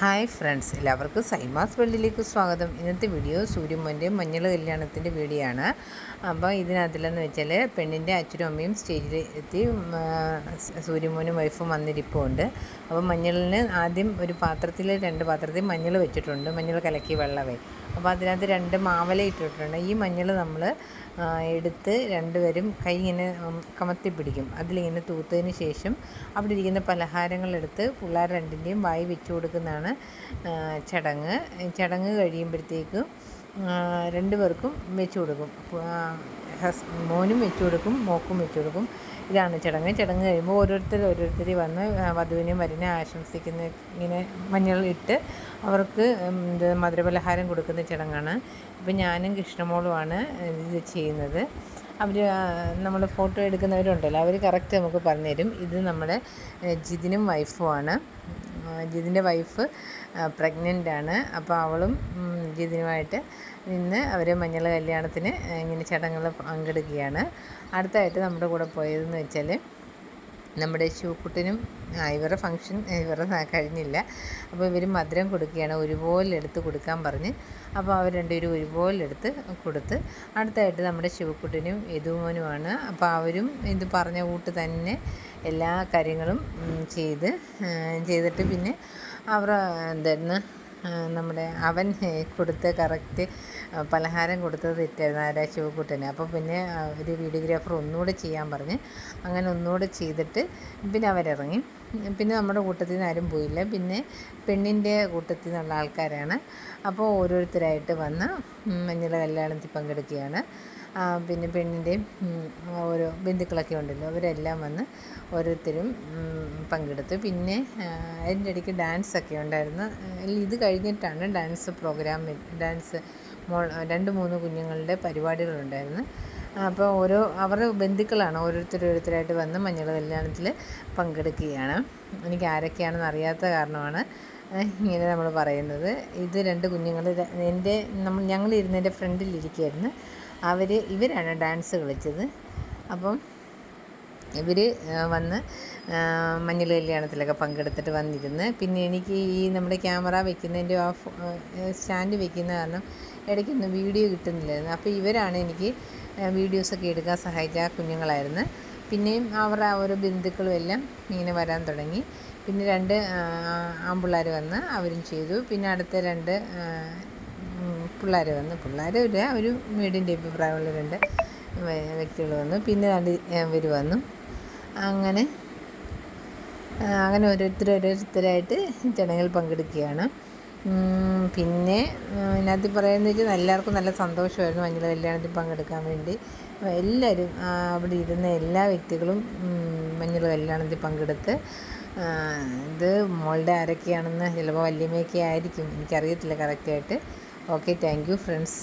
Hi friends എല്ലാവർക്കും സൈമാസ് വേൾഡിലേക്ക് സ്വാഗതം. ഇന്നത്തെ വീഡിയോ സൂര്യമോന്റെ മഞ്ഞൾ കല്യാണത്തിന്റെ വീഡിയോ ആണ് അപ്പോൾ ഇതിനകത്തിലെന്ന് വെച്ചാൽ പെണ്ണിന്റെ അച്ഛനും അമ്മയും സ്റ്റേജിൽ എത്തി സൂര്യമോനും വൈഫും വന്നിരിപ്പുണ്ട്. അപ്പോൾ മഞ്ഞളിന് ആദ്യം ഒരു പാത്രത്തിൽ രണ്ട് പാത്രത്തിൽ മഞ്ഞൾ വെച്ചിട്ടുണ്ട്. മഞ്ഞൾ കലക്കി വെള്ളമേ. അപ്പോൾ അതിനകത്ത് രണ്ട് മാവല ഇട്ടിട്ടുണ്ട്. ഈ മഞ്ഞൾ നമ്മൾ എടുത്ത് രണ്ടുപേരും കൈ ഇങ്ങനെ കമത്തി പിടിക്കും. അതിലിങ്ങനെ തൂത്തതിന് ശേഷം അവിടെ ഇരിക്കുന്ന പലഹാരങ്ങളെടുത്ത് പിള്ളേർ രണ്ടിന്റെയും വായി വെച്ച് കൊടുക്കുന്നതാണ് ചടങ്ങ്. ചടങ്ങ് കഴിയുമ്പോഴത്തേക്കും രണ്ടുപേർക്കും വെച്ച് കൊടുക്കും. ഹസ് മോനും വെച്ചു കൊടുക്കും മോക്കും വെച്ചു കൊടുക്കും ഇതാണ് ചടങ്ങ്. ചടങ്ങ് കഴിയുമ്പോൾ ഓരോരുത്തർ ഓരോരുത്തർ വന്ന് വധുവിനെയും വരനെ ആശംസിക്കുന്ന ഇങ്ങനെ മഞ്ഞൾ ഇട്ട് അവർക്ക് മധുരപലഹാരം കൊടുക്കുന്ന ചടങ്ങാണ്. ഇപ്പം ഞാനും കൃഷ്ണമോളുമാണ് ഇത് ചെയ്യുന്നത്. അവർ നമ്മൾ ഫോട്ടോ എടുക്കുന്നവരുണ്ടല്ലോ അവർ കറക്റ്റ് നമുക്ക് പറഞ്ഞു പറഞ്ഞുതരും. ഇത് നമ്മുടെ ജിതിനും വൈഫുമാണ് ജിതിന്റെ വൈഫ് പ്രഗ്നന്റ് ആണ്. അപ്പോൾ അവളും ജിതിനുമായിട്ട് നിന്ന് അവർ മഞ്ഞൾ കല്യാണത്തിന് ഇങ്ങനെ ചടങ്ങുകൾ പങ്കെടുക്കുകയാണ്. അടുത്തായിട്ട് നമ്മുടെ കൂടെ പോയതെന്ന് വെച്ചാൽ നമ്മുടെ ഷൂക്കുട്ടിനും ഇവരുടെ ഫങ്ഷൻ ഇവരുടെ കഴിഞ്ഞില്ല. അപ്പോൾ ഇവർ മധുരം കൊടുക്കുകയാണ് ഒരുപോലെ എടുത്ത് കൊടുക്കാൻ പറഞ്ഞ്. അപ്പോൾ അവർ രണ്ടുപേരും ഒരുപോലെ എടുത്ത് കൊടുത്ത് അടുത്തായിട്ട് നമ്മുടെ ശിവക്കുട്ടിനും യദുമോനുമാണ്. അപ്പോൾ അവരും ഇത് പറഞ്ഞ കൂട്ട് തന്നെ എല്ലാ കാര്യങ്ങളും ചെയ്ത് ചെയ്തിട്ട് പിന്നെ അവർ എന്തായിരുന്നു നമ്മുടെ അവൻ കൊടുത്ത് കറക്റ്റ് പലഹാരം കൊടുത്തത് തെറ്റായിരുന്നു ശിവക്കുട്ടന് അപ്പോൾ പിന്നെ ഒരു വീഡിയോഗ്രാഫർ ഒന്നുകൂടെ ചെയ്യാൻ പറഞ്ഞ് അങ്ങനെ ഒന്നുകൂടെ ചെയ്തിട്ട് പിന്നെ അവരിറങ്ങി. പിന്നെ നമ്മുടെ കൂട്ടത്തിൽ നിന്ന് ആരും പോയില്ല. പിന്നെ പെണ്ണിന്റെ കൂട്ടത്തിൽ നിന്നുള്ള ആൾക്കാരാണ്. അപ്പോൾ ഓരോരുത്തരായിട്ട് വന്ന് മഞ്ഞൾ കല്യാണത്തിൽ പങ്കെടുക്കുകയാണ്. പിന്നെ പെണ്ണിന്റെയും ഓരോ ബന്ധുക്കളൊക്കെ ഉണ്ടല്ലോ അവരെല്ലാം വന്ന് ഓരോരുത്തരും പങ്കെടുത്തു. പിന്നെ അതിന്റെ ഇടയ്ക്ക് ഡാൻസൊക്കെ ഉണ്ടായിരുന്നു. ഇത് കഴിഞ്ഞിട്ടാണ് ഡാൻസ് പ്രോഗ്രാം ഡാൻസ് മോൾ രണ്ട് മൂന്ന് കുഞ്ഞുങ്ങളുടെ പരിപാടികളുണ്ടായിരുന്നു. അപ്പോൾ ഓരോ അവരുടെ ബന്ധുക്കളാണ് ഓരോരുത്തർ ഓരോരുത്തരായിട്ട് വന്ന് മഞ്ഞൾ കല്യാണത്തിൽ പങ്കെടുക്കുകയാണ്. എനിക്ക് ആരൊക്കെയാണെന്ന് അറിയാത്ത കാരണമാണ് ഇങ്ങനെ നമ്മൾ പറയുന്നത്. ഇത് രണ്ട് കുഞ്ഞുങ്ങൾ എന്റെ നമ്മൾ ഞങ്ങളിരുന്നതിന്റെ ഫ്രണ്ടിലിരിക്കുകയായിരുന്നു. അവർ ഇവരാണ് ഡാൻസ് കളിച്ചത്. അപ്പം ഇവർ വന്ന് മഞ്ഞൾ കല്യാണത്തിലൊക്കെ പങ്കെടുത്തിട്ട് വന്നിരുന്ന്. പിന്നെ എനിക്ക് ഈ നമ്മുടെ ക്യാമറ വെക്കുന്നതിന്റെ ആ സ്റ്റാൻഡ് വെക്കുന്ന കാരണം ഇടയ്ക്കൊന്നും വീഡിയോ കിട്ടുന്നില്ലായിരുന്നു. അപ്പോൾ ഇവരാണ് എനിക്ക് വീഡിയോസൊക്കെ എടുക്കാൻ സഹായിച്ച കുഞ്ഞുങ്ങളായിരുന്നു. പിന്നെയും അവരുടെ ഓരോ ബന്ധുക്കളും എല്ലാം ഇങ്ങനെ വരാൻ തുടങ്ങി. പിന്നെ രണ്ട് ആമ്പിള്ളേർ വന്ന് അവരും ചെയ്തു. പിന്നെ അടുത്ത രണ്ട് പിള്ളേർ വന്നു. പിള്ളേർ ഇല്ല ഒരു വീടിന്റെ അഭിപ്രായമുള്ള രണ്ട് വ്യക്തികൾ വന്നു. പിന്നെ രണ്ട് ഇവർ വന്നു. അങ്ങനെ അങ്ങനെ ഓരോരുത്തർ ഓരോരുത്തരായിട്ട് ചടങ്ങിൽ പങ്കെടുക്കുകയാണ്. പിന്നെ ഇതിനകത്ത് പറയുന്നത് വെച്ചാൽ എല്ലാവർക്കും നല്ല സന്തോഷമായിരുന്നു മഞ്ഞൾ കല്യാണത്തിൽ പങ്കെടുക്കാൻ വേണ്ടി. എല്ലാവരും അവിടെ ഇരുന്ന എല്ലാ വ്യക്തികളും മഞ്ഞൾ കല്യാണത്തിൽ പങ്കെടുത്ത് ഇത് മോളുടെ ആരൊക്കെയാണെന്ന് ചിലപ്പോൾ വല്യമ്മയൊക്കെ ആയിരിക്കും. എനിക്കറിയത്തില്ല കറക്റ്റായിട്ട് ഓക്കെ താങ്ക് യു ഫ്രണ്ട്സ്